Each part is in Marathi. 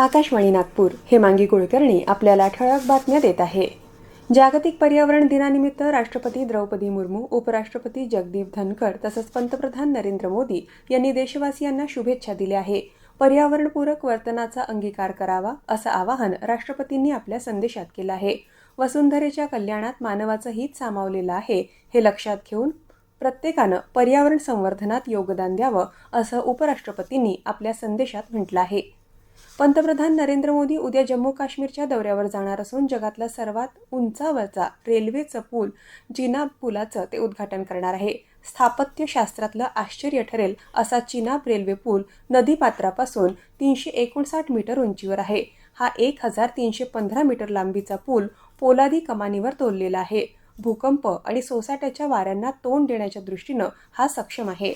आकाशवाणी नागपूर हे मांगी कुलकर्णी आपल्याला ठळक बातम्या देत आहे. जागतिक पर्यावरण दिनानिमित्त राष्ट्रपती द्रौपदी मुर्मू उपराष्ट्रपती जगदीप धनखड तसंच पंतप्रधान नरेंद्र मोदी यांनी देशवासियांना शुभेच्छा दिल्या आहे पर्यावरणपूरक वर्तनाचा अंगीकार करावा असं आवाहन राष्ट्रपतींनी आपल्या संदेशात केलं आहे. वसुंधरेच्या कल्याणात मानवाचं हित सामावलेलं आहे हे लक्षात घेऊन प्रत्येकानं पर्यावरण संवर्धनात योगदान द्यावं असं उपराष्ट्रपतींनी आपल्या संदेशात म्हटलं आहे. पंतप्रधान नरेंद्र मोदी उद्या जम्मू काश्मीरच्या दौऱ्यावर जाणार असून जगातला सर्वात उंचावरचा रेल्वेचं पूल चिनाब पुलाचं ते उद्घाटन करणार आहे. स्थापत्यशास्त्रातलं आश्चर्य ठरेल असा चिनाब रेल्वे पूल नदीपात्रापासून तीनशे एकोणसाठ मीटर उंचीवर आहे. हा एक हजार तीनशे पंधरा मीटर लांबीचा पूल पोलादी कमानीवर तोललेला आहे. भूकंप आणि सोसाट्याच्या वाऱ्यांना तोंड देण्याच्या दृष्टीनं हा सक्षम आहे.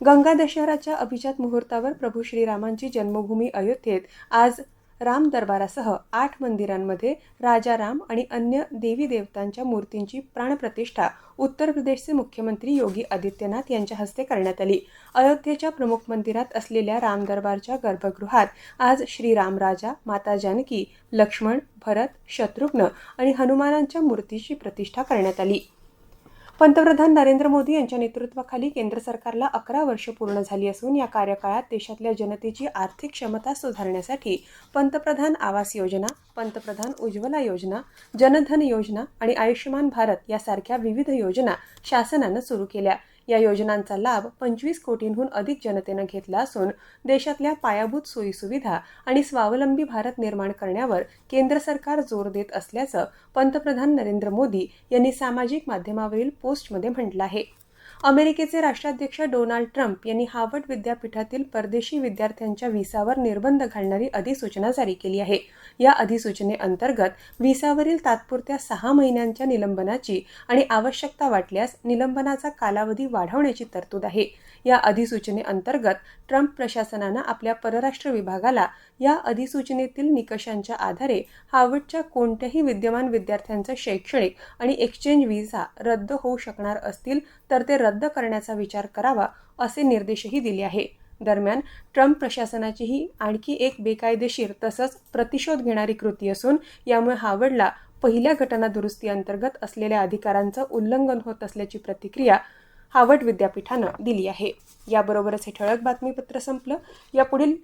गंगा दशहराच्या अभिजात मुहूर्तावर प्रभू श्रीरामांची जन्मभूमी अयोध्येत आज राम दरबारासह आठ मंदिरांमध्ये राजा राम आणि अन्य देवी देवतांच्या मूर्तींची प्राणप्रतिष्ठा उत्तर प्रदेशचे मुख्यमंत्री योगी आदित्यनाथ यांच्या हस्ते करण्यात आली. अयोध्येच्या प्रमुख मंदिरात असलेल्या राम दरबारच्या गर्भगृहात आज श्रीराम राजा माता जानकी लक्ष्मण भरत शत्रुघ्न आणि हनुमानांच्या मूर्तीची प्रतिष्ठा करण्यात आली. पंतप्रधान नरेंद्र मोदी यांच्या नेतृत्वाखाली केंद्र सरकारला अकरा वर्ष पूर्ण झाली असून या कार्यकाळात देशातल्या जनतेची आर्थिक क्षमता सुधारण्यासाठी पंतप्रधान आवास योजना पंतप्रधान उज्ज्वला योजना जनधन योजना आणि आयुष्यमान भारत यासारख्या विविध योजना शासनानं सुरू केल्या. या योजनांचा लाभ पंचवीस कोटींहून अधिक जनतेनं घेतला असून देशातल्या पायाभूत सोयीसुविधा आणि स्वावलंबी भारत निर्माण करण्यावर केंद्र सरकार जोर देत असल्याचं पंतप्रधान नरेंद्र मोदी यांनी सामाजिक माध्यमावरील पोस्टमध्ये म्हटलं आहे. अमेरिकेचे राष्ट्राध्यक्ष डोनाल्ड ट्रम्प यांनी हार्वर्ड विद्यापीठातील परदेशी विद्यार्थ्यांच्या व्हिसावर निर्बंध घालणारी अधिसूचना जारी केली आहे. या अधिसूचनेअंतर्गत व्हिसावरील तात्पुरत्या सहा महिन्यांच्या निलंबनाची आणि आवश्यकता वाटल्यास निलंबनाचा कालावधी वाढवण्याची तरतूद आहे. या अधिसूचनेअंतर्गत ट्रम्प प्रशासनानं आपल्या परराष्ट्र विभागाला या अधिसूचनेतील निकषांच्या आधारे हार्वर्डच्या कोणत्याही विद्यमान विद्यार्थ्यांचा शैक्षणिक आणि एक्सचेंज व्हिसा रद्द होऊ शकणार असतील तर ते रद्द करण्याचा विचार करावा असे निर्देशही दिले आहे दरम्यान ट्रम्प प्रशासनाची ही आणखी एक बेकायदेशीर तसंच प्रतिशोध घेणारी कृती असून यामुळे हार्वर्डला पहिल्या घटना दुरुस्ती अंतर्गत असलेल्या अधिकारांचं उल्लंघन होत असल्याची प्रतिक्रिया हार्वर्ड विद्यापीठानं दिली आहे. याबरोबरच हे ठळक बातमीपत्र संपलं. यापुढील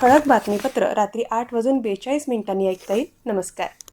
ठळक बातमीपत्र रात्री आठ वाजून बेचाळीस मिनिटांनी ऐकता येईल. नमस्कार.